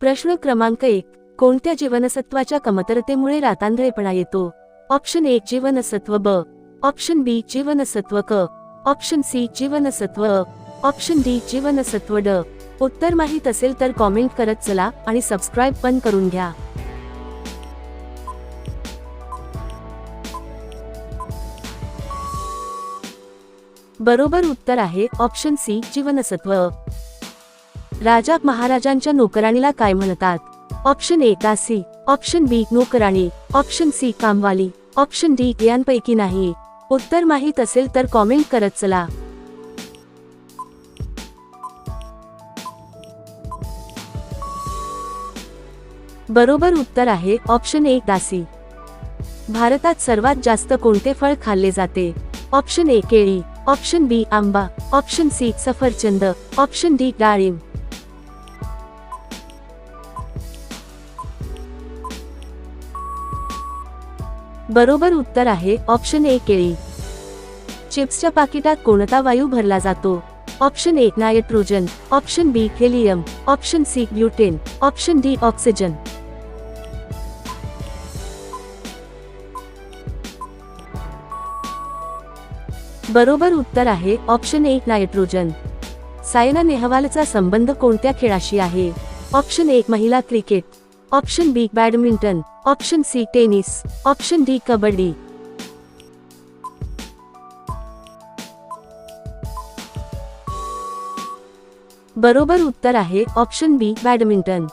प्रश्न क्रमांक एक कोणत्या जीवनसत्वाच्या कमतरतेमुळे रातांधळेपणा येतो? ऑप्शन एक जीवनसत्व ब. ऑप्शन बी जीवनसत्व क. ऑप्शन सी जीवनसत्व अ. ऑप्शन डी जीवनसत्व ड. उत्तर माहीत असेल तर कॉमेंट करत चला आणि सबस्क्राईब पण करून घ्या. बरोबर उत्तर आहे ऑप्शन सी जीवनसत्व अ. राजा महाराजांच्या नोकराणीला काय म्हणतात? ऑप्शन ए कासी ऑप्शन बी नोकराणी. ऑप्शन सी कामवाली. ऑप्शन डी यांपैकी नाही. उत्तर माहीत असेल तर कॉमेंट करत चला. बरोबर उत्तर आहे ऑप्शन ए दासी. भारतात सर्वात जास्त कोणते फळ खाल्ले जाते? ऑप्शन ए केळी. ऑप्शन बी आंबा. ऑप्शन सी सफरचंद. ऑप्शन डी डाळिंब. बरोबर उत्तर आहे ऑप्शन ए केळी. चिप्सच्या पाकिटात कोणता वायू भरला जातो? Option A nitrogen. Option B helium option C gluten option D oxygen बरोबर उत्तर आहे ऑप्शन ए नायट्रोजन. सायना नेहवालचा संबंध कोणत्या खेळाशी आहे? ऑप्शन एक महिला cricket. Option B badminton, option C tennis, option D kabaddi. बरोबर उत्तर आहे ऑप्शन बी बॅडमिंटन.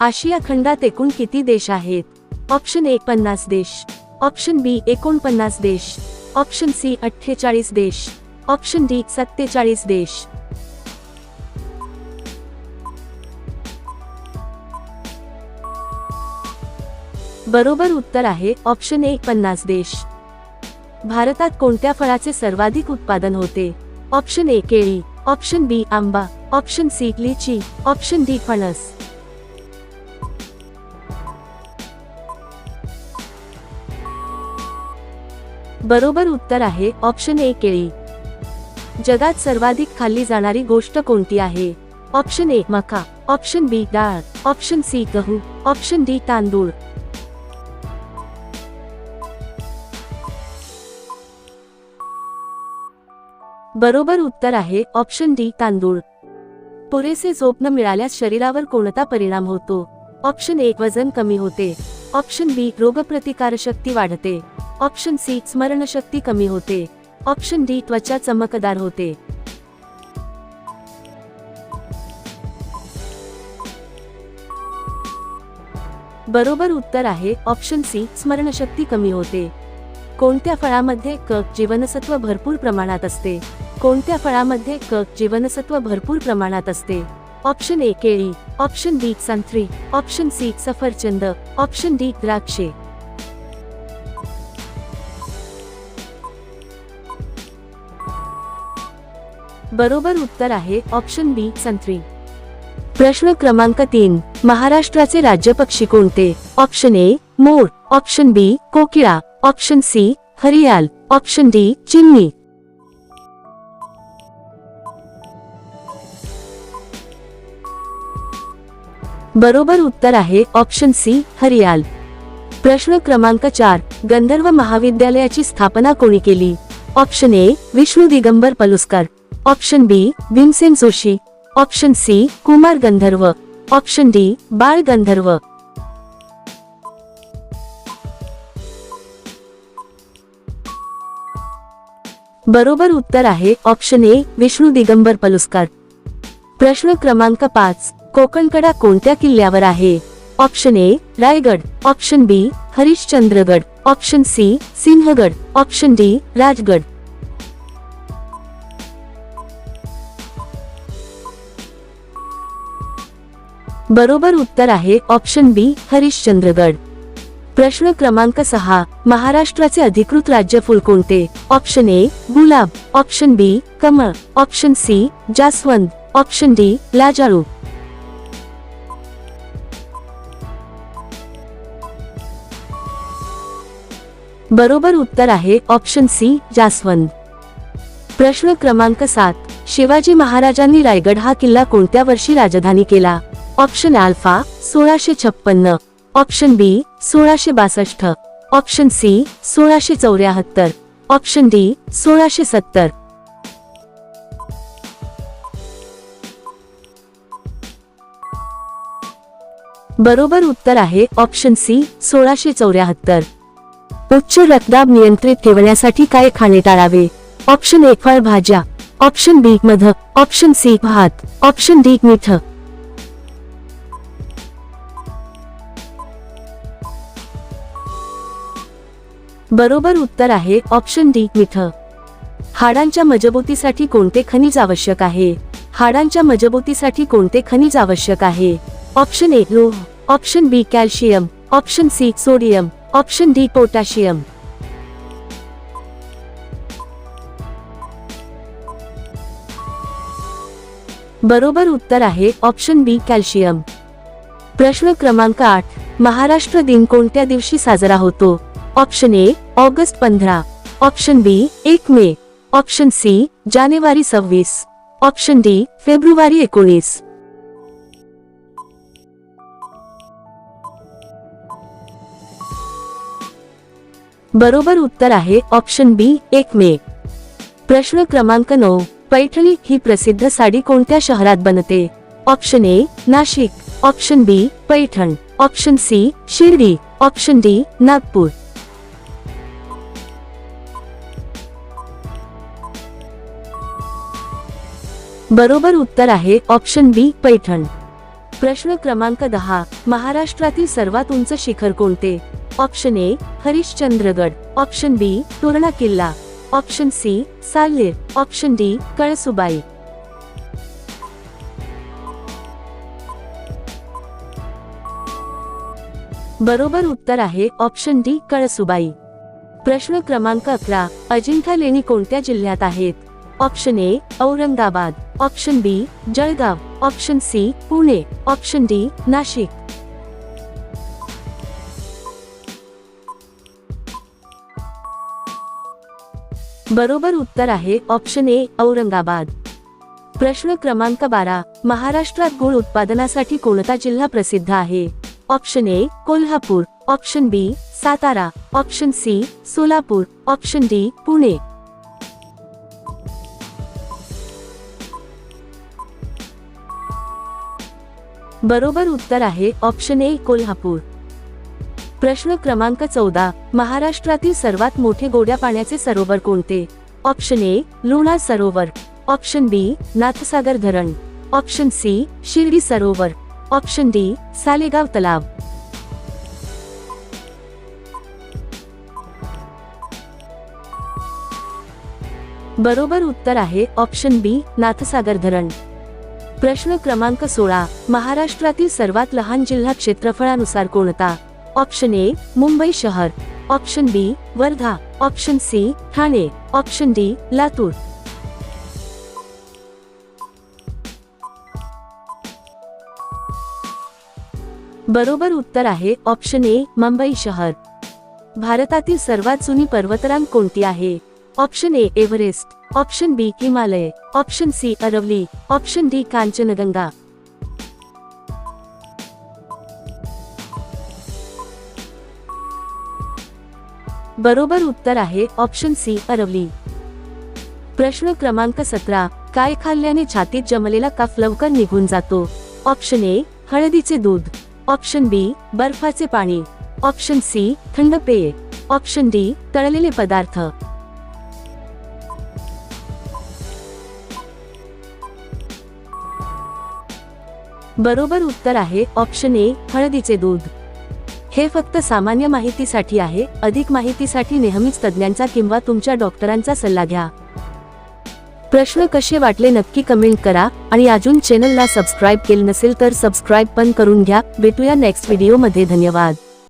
आशिया खंडात एकूण किती देश आहेत? ऑप्शन ए पन्नास देश. ऑप्शन बी एकोणपन्नास देश. ऑप्शन सी अठ्ठेचाळीस देश. ऑप्शन डी सत्तेचाळीस देश. बरोबर उत्तर आहे ऑप्शन ए पन्नास देश. भारतात कोणत्या फळाचे सर्वाधिक उत्पादन होते? ऑप्शन ए केळी. ऑप्शन बी आंबा. Option C lychee. Option D फणस. बरोबर उत्तर आहे ऑप्शन ए केळी. जगात सर्वाधिक खाल्ली जाणारी गोष्ट कोणती आहे? ऑप्शन ए मका. ऑप्शन बी डाळ. ऑप्शन सी गहू. ऑप्शन डी तांदूळ. बरोबर उत्तर आहे ऑप्शन डी तांदूळ. पुरेसे झोप न मिळाल्यास शरीरावर कोणता परिणाम होतो? ऑप्शन एक वजन कमी होते. ऑप्शन बी रोगप्रतिकारशक्ती वाढते. ऑप्शन सी स्मरणशक्ती कमी होते. ऑप्शन डी त्वचा चमकदार होते. बरोबर उत्तर आहे ऑप्शन सी स्मरणशक्ती कमी होते. कोणत्या फळामध्ये क जीवनसत्व भरपूर प्रमाणात असते? कोणत्या फळामध्ये क जीवनसत्व भरपूर प्रमाणात असते? ऑप्शन ए केळी. ऑप्शन बी संत्री. ऑप्शन सी सफरचंद. ऑप्शन डी द्राक्षे. बरोबर उत्तर आहे ऑप्शन बी संत्री. प्रश्न क्रमांक तीन. महाराष्ट्राचे राज्य पक्षी कोणते? ऑप्शन ए मोर. ऑप्शन बी कोकिळा. ऑप्शन सी हरियाल. ऑप्शन डी चिमणी बरोबर उत्तर आहे ऑप्शन सी हरियाल. प्रश्न क्रमांक चार गंधर्व महाविद्यालयाची स्थापना कोणी केली? Option A Vishnu Digambar Paluskar. Option B Bhimsen Joshi. Option C Kumar Gandharva. Option D Bal Gandharva. बरोबर उत्तर आहे ऑप्शन ए विष्णू दिगंबर पलुस्कर. प्रश्न क्रमांक पाच कोकणकडा कोणत्या किल्ल्यावर आहे? Option A Raigad. Option B Harishchandragad. Option C Sinhagad. Option D Rajgad. बरोबर उत्तर आहे ऑप्शन बी हरिश्चंद्रगड. प्रश्न क्रमांक सहा महाराष्ट्राचे अधिकृत राज्य फुल कोणते? ऑप्शन ए गुलाब. ऑप्शन बी कमळ. ऑप्शन सी जास्वंद. ऑप्शन डी लाजाळू. बरोबर उत्तर आहे ऑप्शन सी जास्वंद. प्रश्न क्रमांक सात. शिवाजी महाराजांनी रायगड हा किल्ला कोणत्या वर्षी राजधानी केला? ऑप्शन अल्फा सोळाशे छप्पन्न. ऑप्शन बी सोळाशे बासष्ट. ऑप्शन सी सोळाशे चौऱ्याहत्तर. ऑप्शन डी सोळाशे सत्तर. बरोबर उत्तर आहे ऑप्शन सी सोळाशे चौऱ्याहत्तर. उच्च रक्तदाब नियंत्रित ठेवण्यासाठी काय खाणे टाळावे? ऑप्शन ए फळभाज्या ऑप्शन बी मध. ऑप्शन सी भात. ऑप्शन डी मीठ. बरोबर उत्तर आहे ऑप्शन डी मीठ. हाडांच्या मजबूतीसाठी कोणते खनिज आवश्यक आहे? हाडांच्या मजबूतीसाठी कोणते खनिज आवश्यक आहे? ऑप्शन ए लोह. Option B calcium. Option C sodium. Option D potassium बरोबर उत्तर आहे ऑप्शन बी कॅल्शियम प्रश्न क्रमांक आठ. महाराष्ट्र दिन कोणत्या दिवशी साजरा होतो? ऑप्शन ए ऑगस्ट पंधरा. ऑप्शन बी एक मे. ऑप्शन सी जानेवारी सव्वीस. ऑप्शन डी फेब्रुवारी एकोणीस. बरोबर उत्तर आहे ऑप्शन बी एक मे. प्रश्न क्रमांक नऊ पैठणी ही प्रसिद्ध साडी कोणत्या शहरात बनते? Option A Nashik. Option B Paithan. Option C Shirdi. Option D Nagpur. बरोबर उत्तर आहे ऑप्शन बी पैठण. प्रश्न क्रमांक दहा महाराष्ट्रातील सर्वात उंच शिखर कोणते? Option A Harishchandragad. Option B Torna किल्ला option C Salher. Option D Kalsubai. बरोबर उत्तर आहे ऑप्शन डी कळसुबाई. प्रश्न क्रमांक अकरा अजिंठा लेणी कोणत्या जिल्ह्यात आहेत? Option A Aurangabad. Option B Jalgaon. Option C Pune. Option D Nashik. बरोबर उत्तर आहे ऑप्शन ए, औरंगाबाद. प्रश्न क्रमांक बारा, महाराष्ट्रात गुळ उत्पादनासाठी कोणता जिल्हा प्रसिद्ध आहे? Option A, Kolhapur. Option B, Satara. Option C, Solapur. Option D, Pune. बरोबर उत्तर आहे ऑप्शन ए, कोल्हापूर. प्रश्न क्रमांक चौदा. महाराष्ट्रातील सर्वात मोठे गोड्या पाण्याचे सरोवर कोणते? ऑप्शन ए लोणार सरोवर. ऑप्शन बी नाथसागर धरण. ऑप्शन सी शिर्डी सरोवर. ऑप्शन डी सालेगाव तलाव. बरोबर उत्तर आहे ऑप्शन बी नाथसागर धरण. प्रश्न क्रमांक सोळा. महाराष्ट्रातील सर्वात लहान जिल्हा क्षेत्रफळानुसार कोणता? ऑप्शन ए, मुंबई शहर, option B, Wardha, option C, Thane, option D, Latur. बरोबर उत्तर आहे ऑप्शन ए, मुंबई शहर. भारतातील सर्वात जुनी पर्वतरांग कोणती आहे? Option A, Everest, option B, Himalaya, option C, Aravalli, option D, Kanchenjunga. बरोबर उत्तर आहे ऑप्शन सी अरवली. प्रश्न क्रमांक सतरा काय खाल्ल्याने छातीत जमलेला काफ लवकर निघून जातो? ऑप्शन ए हळदीचे दूध. ऑप्शन बी बर्फाचे पाणी. ऑप्शन सी थंड पेय. ऑप्शन डी तळलेले पदार्थ. बरोबर उत्तर आहे ऑप्शन ए हळदीचे दूध. हे फक्त सामान्य माहितीसाठी आहे. अधिक माहितीसाठी नेहमीच तज्ज्ञांचा किंवा तुमच्या डॉक्टरांचा सल्ला घ्या. प्रश्न कसे वाटले नक्की कमेंट करा आणि अजून चॅनलला सबस्क्राईब केलं नसेल तर सबस्क्राईब पण करून घ्या. भेटूया नेक्स्ट व्हिडिओमध्ये धन्यवाद.